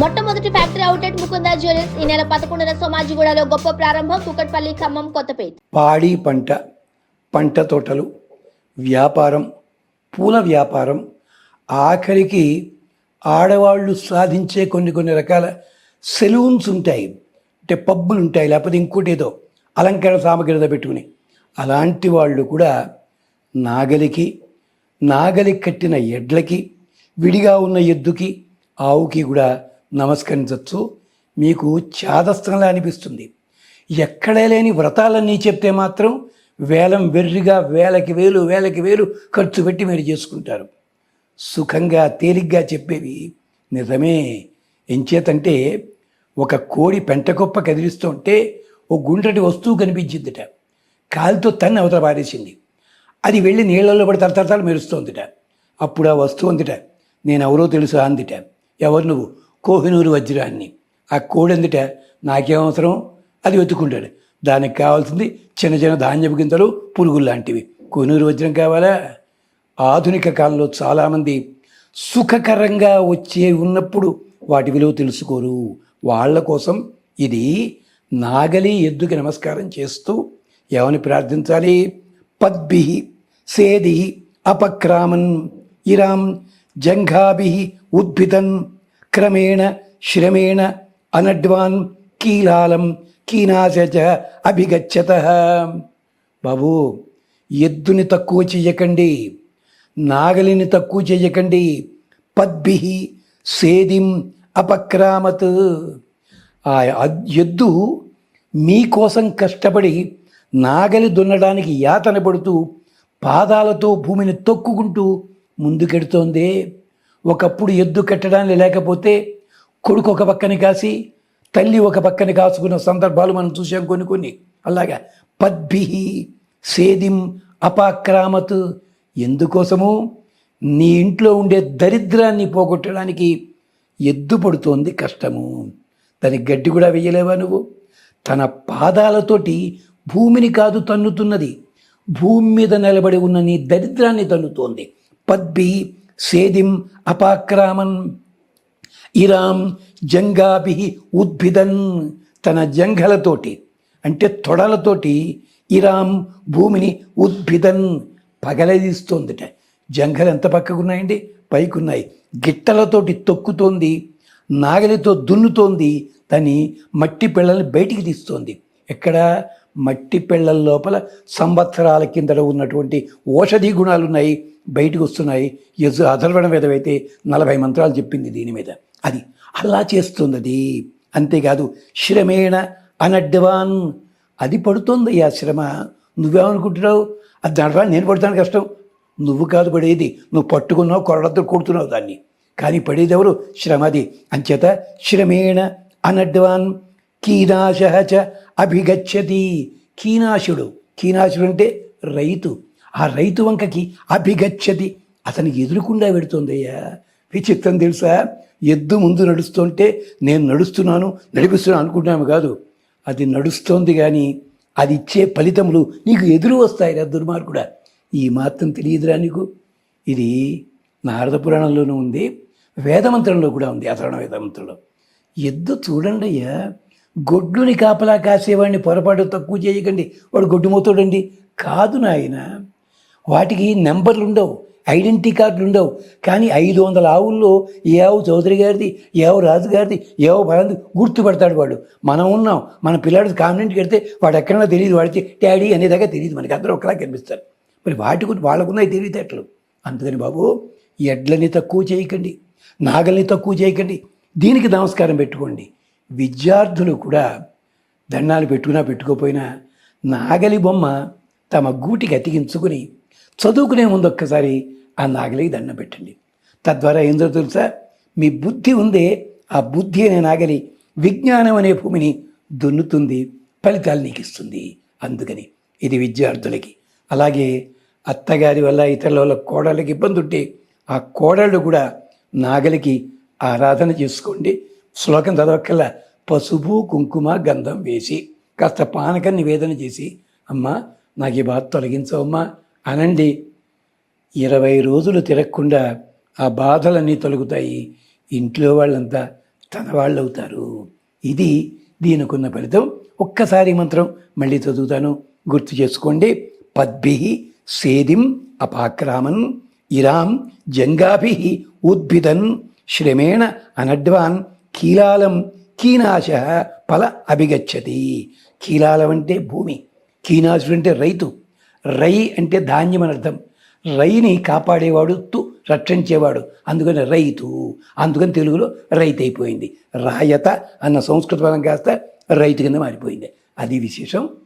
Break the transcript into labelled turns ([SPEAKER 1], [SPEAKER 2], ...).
[SPEAKER 1] మొట్టమొదటి factory outlet Mukunda jewellers ఈ నెల పదకొండున సోమాజిగూడలో గొప్ప ప్రారంభం కుకట్పల్లి ఖమ్మం కొత్తపేట.
[SPEAKER 2] పాడి పంట పంట తోటలు వ్యాపారం పూల వ్యాపారం ఆఖరికి ఆడవాళ్ళు సాధించే కొన్ని కొన్ని రకాల సెలూన్స్ ఉంటాయి. అంటే పబ్బులు ఉంటాయి లేకపోతే ఇంకోటి ఏదో అలంకరణ సామగ్రి పెట్టుకుని. అలాంటి వాళ్ళు కూడా నాగలికి నాగలి కట్టిన ఎడ్లకి విడిగా ఉన్న ఎద్దుకి ఆవుకి కూడా నమస్కరించవచ్చు మీకు చాదస్తంలా అనిపిస్తుంది. ఎక్కడ లేని వ్రతాలన్నీ చెప్తే మాత్రం వేలం వెర్రిగా వేలకి వేలు వేలకి వేలు ఖర్చు పెట్టి మీరు చేసుకుంటారు. సుఖంగా తేలిగ్గా చెప్పేవి నిజమే. ఎంచేతంటే ఒక కోడి పెంటకొప్ప కదిలిస్తుంటే ఓ గుండ్రటి వస్తువు కనిపించిందిట. కాలుతో తన్ని అవతల పారేసింది. అది వెళ్ళి నీళ్ళల్లో పడి తరతరతాలు మెరుస్తోందిట అప్పుడు ఆ వస్తువు అందిట నేను ఎవరో తెలుసా అందిట. ఎవరు నువ్వు? కోహినూరు వజ్రాన్ని. ఆ కోడి నాకేమవసరం? అది వెతుకుంటాడు దానికి కావాల్సింది చిన్న చిన్న ధాన్యపు గింజలు పురుగులు లాంటివి. కోహినూరు వజ్రం కావాలా? ఆధునిక కాలంలో చాలామంది సుఖకరంగా వచ్చే ఉన్నప్పుడు వాటి విలువ తెలుసుకోరు. వాళ్ళ కోసం ఇది నాగలి ఎద్దుకి నమస్కారం చేస్తూ ఏమని ప్రార్థించాలి? పద్భి సేది అపక్రామన్ ఇరాం జంఘాభి ఉద్భితన్ క్రమేణ శ్రమేణ అనడ్వాన్ కీలాలం కీనాశ అభిగచ్చత బాబు ఎద్దుని తక్కువ చెయ్యకండి నాగలిని తక్కువ చెయ్యకండి పద్భి సేదిం అపక్రామత్ ఆ అద్- ఎద్దు మీకోసం కష్టపడి నాగలి దున్నడానికి యాతన పడుతూ పాదాలతో భూమిని తొక్కుకుంటూ ముందుకెడుతోంది ఒకప్పుడు ఎద్దు కట్టడానికి లేకపోతే కొడుకు ఒక పక్కన కాసి తల్లి ఒక పక్కన కాసుకున్న సందర్భాలు మనం చూసాం కొన్ని కొన్ని. అలాగా. పద్భి సేదిం అపాక్రామత్. ఎందుకోసము? నీ ఇంట్లో ఉండే దరిద్రాన్ని పోగొట్టడానికి ఎద్దు పడుతోంది కష్టము. దానికి గడ్డి కూడా వెయ్యలేవా నువ్వు? తన పాదాలతోటి భూమిని కాదు తన్నుతున్నది. భూమి మీద నిలబడి ఉన్న నీ దరిద్రాన్ని తన్నుతోంది. పద్భి సేదిం అపాక్రామన్. ఇరాం జంగాభి ఉద్భిదన్. తన జంఘలతోటి అంటే తొడలతోటి ఇరాం భూమిని ఉద్భిదన్. పగలదీస్తోందిట. జంఘలు ఎంత పక్కకున్నాయండి? పైకున్నాయి. గిట్టలతోటి తొక్కుతోంది నాగలితో దున్నుతోంది దాన్ని మట్టి పిల్లల్ని బయటికి తీస్తోంది. ఎక్కడ? మట్టి పిల్లల లోపల సంవత్సరాల కిందట ఉన్నటువంటి ఓషధి గుణాలు ఉన్నాయి బయటకు వస్తున్నాయి. యజు అధర్వణ విధమైతే నలభై మంత్రాలు చెప్పింది దీని మీద. అది అలా చేస్తుంది అది అంతేకాదు శ్రమేణ అనడ్డవాన్. అది పడుతుంది ఆ శ్రమ. నువ్వేమనుకుంటున్నావు? అది నడవాలి నేను పడతాను కష్టం. నువ్వు కాదు పడేది. నువ్వు పట్టుకున్నావు కొరడతో కొడుతున్నావు దాన్ని. కానీ పడేది ఎవరు? శ్రమది అంచేత శ్రమేణ అనడ్వాన్ కీనాశ చ అభిగచ్చతి కీనాశుడు. కీనాశుడు అంటే రైతు. ఆ రైతు వంకకి అభిగచ్చతి. అతనికి ఎదురుకుండా పెడుతుందయ్యా విచిత్రం తెలుసా? ఎద్దు ముందు నడుస్తుంటే నేను నడుస్తున్నాను నడిపిస్తున్నాను అనుకుంటున్నాము కాదు. అది నడుస్తోంది కానీ అది ఇచ్చే ఫలితములు నీకు ఎదురు వస్తాయి దుర్మార్గుడా. ఈ మాత్రం తెలియదురా నీకు. ఇది నారద పురాణంలోనూ ఉంది. వేదమంత్రంలో కూడా ఉంది. అథర్ణ వేదమంత్రంలో. ఎద్దు చూడండి అయ్యా గొడ్డుని కాపలా కాసేవాడిని పొరపాటు తక్కువ చేయకండి. వాడు గొడ్డు మోతాడండి కాదు నాయన వాటికి నెంబర్లు ఉండవు ఐడెంటిటీ కార్డులు ఉండవు కానీ ఐదు వందల ఆవుల్లో ఏ ఆవు చౌదరి గారిది ఏ ఆవు రాజు గారిది ఏ ఆవు బలంది గుర్తుపడతాడు వాడు. మనం ఉన్నాం మన పిల్లాడు కాన్వెంట్కి వెడితే వాడు ఎక్కడన్నా తెలియదు వాడితే డాడీ అనేదాకా తెలియదు. మనకి అందరూ ఒకలా కనిపిస్తారు. మరి వాటి గురించి వాళ్ళకున్నాయి తెలివితేటలు అందుకని బాబు ఎడ్లని తక్కువ చేయకండి నాగల్ని తక్కువ చేయకండి. దీనికి నమస్కారం పెట్టుకోండి. విద్యార్థులు కూడా దండాలు పెట్టుకున్నా పెట్టుకోపోయినా నాగలి బొమ్మ తమ గూటికి అతికించుకుని చదువుకునే ముందు ఒక్కసారి ఆ నాగలికి దండం పెట్టండి. తద్వారా ఏందో తెలుసా? మీ బుద్ధి ఉందే ఆ బుద్ధి అనే నాగలి విజ్ఞానం అనే భూమిని దున్నుతుంది ఫలితాలు నీకు ఇస్తుంది అందుకని ఇది విద్యార్థులకి. అలాగే అత్తగారి వల్ల ఇతరుల వల్ల కోడళ్ళకి ఇబ్బంది ఉంటే ఆ కోడళ్ళు కూడా నాగలికి ఆరాధన చేసుకోండి. శ్లోకం చదవక్కల్లా పసుపు కుంకుమ గంధం వేసి కాస్త పానక నివేదన చేసి అమ్మా నాకు ఈ బాధ తొలగించవమ్మా అనండి. ఇరవై రోజులు తిరగకుండా ఆ బాధలన్నీ తొలగుతాయి. ఇంట్లో వాళ్ళంతా తన వాళ్ళు అవుతారు ఇది దీనికున్న ఫలితం. ఒక్కసారి మంత్రం మళ్ళీ చదువుతాను. గుర్తు చేసుకోండి. పద్భి సేదిం అపాక్రామన్ ఇరాం జంగాభి ఉద్భిదన్ శ్రమేణ అనడ్వాన్ కీలాలం కీనాశ ఫల అభిగచ్చతి. కీలాలం అంటే భూమి కీనాశుడు అంటే రైతు. రై అంటే ధాన్యం అని అర్థం. రైని కాపాడేవాడు తు రక్షించేవాడు. అందుకని రైతు అందుకని తెలుగులో రైతు అయిపోయింది. రాయత అన్న సంస్కృత పదం కాస్త రైతు కింద మారిపోయింది. అది విశేషం.